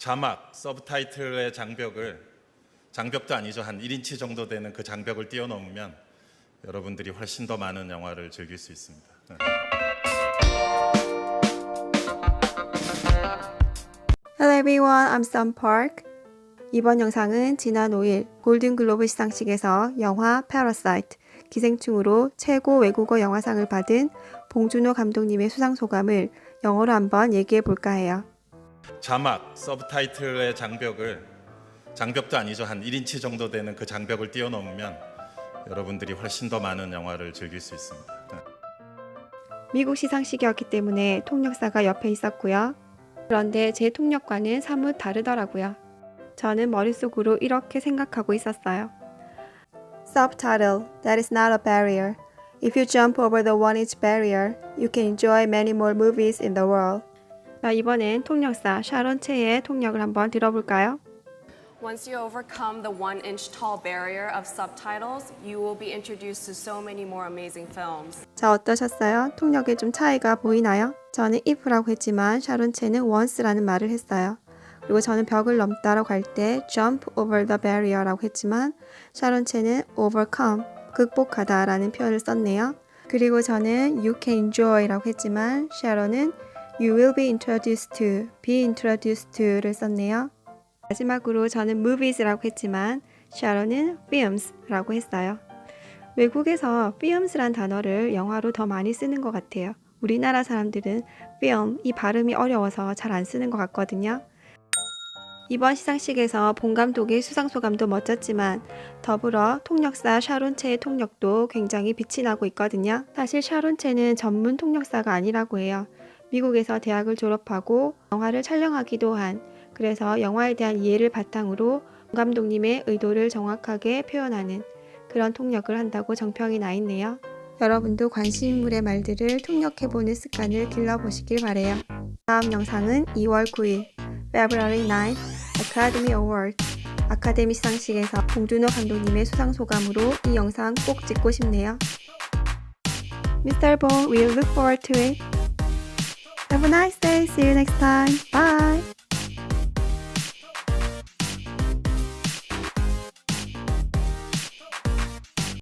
자막, 서브타이틀의 장벽을 장벽도 아니죠. 한 1인치 정도 되는 그 장벽을 뛰어넘으면 여러분들이 훨씬 더 많은 영화를 즐길 수 있습니다. 네. Hello everyone, I'm Sun Park. 이번 영상은 지난 5일 골든글로브 시상식에서 영화 Parasite 기생충으로 최고 외국어 영화상을 받은 봉준호 감독님의 수상 소감을 영어로 한번 얘기해 볼까 해요. 자막, 서브타이틀의 장벽을 장벽도 아니죠. 한 1인치 정도 되는 그 장벽을 뛰어넘으면 여러분들이 훨씬 더 많은 영화를 즐길 수 있습니다. 네. 미국 시상식이었기 때문에 통역사가 옆에 있었고요. 그런데 제 통역과는 사뭇 다르더라고요. 저는 머릿속으로 이렇게 생각하고 있었어요. Subtitle That is not a barrier. If you jump over the one inch barrier, you can enjoy many more movies in the world. 자, 이번엔 통역사 샤론 체의 통역을 한번 들어볼까요? Once you overcome the one inch tall barrier of subtitles, you will be introduced to so many more amazing films. 자, 어떠셨어요? 통역에 좀 차이가 보이나요? 저는 if라고 했지만 샤론 체는 once라는 말을 했어요. 그리고 저는 벽을 넘다라고 할 때 jump over the barrier라고 했지만 샤론 체는 overcome, 극복하다라는 표현을 썼네요. 그리고 저는 you can enjoy라고 했지만 샤론은 you will be introduced to, be introduced to를 썼네요. 마지막으로 저는 movies라고 했지만 샤론은 films라고 했어요. 외국에서 films란 단어를 영화로 더 많이 쓰는 것 같아요. 우리나라 사람들은 film 이 발음이 어려워서 잘 안 쓰는 것 같거든요. 이번 시상식에서 본 감독의 수상 소감도 멋졌지만 더불어 통역사 샤론체의 통역도 굉장히 빛이 나고 있거든요. 사실 샤론체는 전문 통역사가 아니라고 해요. 미국에서 대학을 졸업하고 영화를 촬영하기도 한 그래서 영화에 대한 이해를 바탕으로 본 감독님의 의도를 정확하게 표현하는 그런 통역을 한다고 정평이 나 있네요. 여러분도 관심 인물의 말들을 통역해보는 습관을 길러보시길 바래요. 다음 영상은 2월 9일 February 9 Academy Award 아카데미 시상식에서 봉준호 감독님의 수상 소감으로 이 영상 꼭 찍고 싶네요. Mr. Bong, we'll look forward to it. Have a nice day. See you next time. Bye.